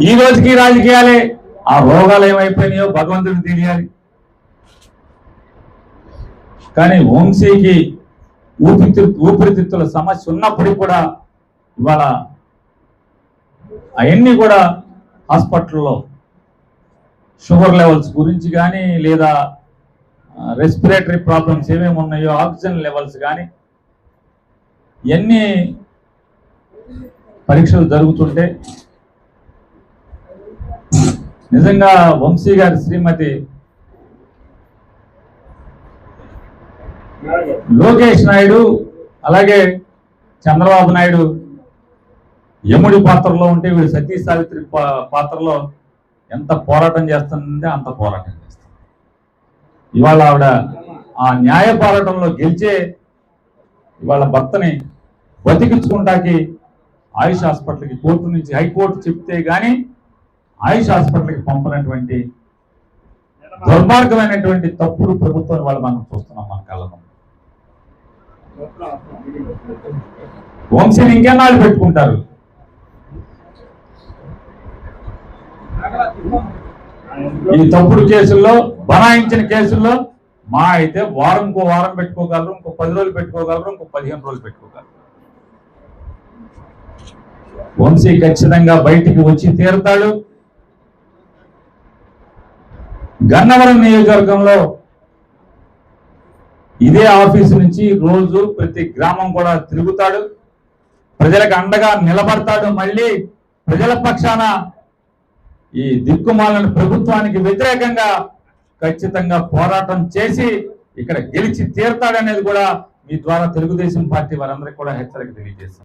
ఈ రోజుకి రాజకీయాలే ఆ రోగాలు ఏమైపోయినాయో భగవంతుడికి తెలియాలి. కానీ వంశీకి ఊపిరి ఊపిరితిత్తుల సమస్య ఉన్నప్పటికీ కూడా ఇవాళ అవన్నీ కూడా హాస్పిటల్లో షుగర్ లెవెల్స్ గురించి కానీ లేదా రెస్పిరేటరీ ప్రాబ్లమ్స్ ఏమేమి ఉన్నాయో ఆక్సిజన్ లెవెల్స్ కానీ ఇవన్నీ పరీక్షలు జరుగుతుంటే నిజంగా వంశీ గారి శ్రీమతి లోకేష్ నాయుడు అలాగే చంద్రబాబు నాయుడు యముడి పాత్రలో ఉంటే వీడు సతీ సావిత్రి పాత్రలో ఎంత పోరాటం చేస్తుందంటే అంత పోరాటం చేస్తుంది ఇవాళ ఆవిడ ఆ న్యాయ పోరాటంలో గెలిచే ఇవాళ భర్తని బతికించుకుంటాకి ఆయుష్ హాస్పిటల్కి కోర్టు నుంచి హైకోర్టు చెప్తే కానీ ఆయుష్ హాస్పిటల్కి పంపనటువంటి దుర్మార్గమైనటువంటి తప్పుడు ప్రభుత్వం వాళ్ళు మనం చూస్తున్నాం మన కళ్ళను వంశీని ఇంకెన్నాళ్ళు పెట్టుకుంటారు? ఈ తప్పుడు కేసుల్లో బనాయించిన కేసుల్లో మా అయితే వారం ఇంకో వారం పెట్టుకోగలరు ఇంకో పది రోజులు పెట్టుకోగలరు ఇంకో పదిహేను రోజులు పెట్టుకోగలరు. వంశీ ఖచ్చితంగా బయటికి వచ్చి తీరుతాడు. గన్నవరం నియోజకవర్గంలో ఇదే ఆఫీసు నుంచి రోజు ప్రతి గ్రామం కూడా తిరుగుతాడు. ప్రజలకు అండగా నిలబడతాడు. మళ్ళీ ప్రజల పక్షాన ఈ దిక్కుమాలను ప్రభుత్వానికి వ్యతిరేకంగా ఖచ్చితంగా పోరాటం చేసి ఇక్కడ గెలిచి తీరుతాడనేది కూడా మీ ద్వారా తెలుగుదేశం పార్టీ వారందరికీ కూడా హెచ్చరిక తెలియజేస్తాం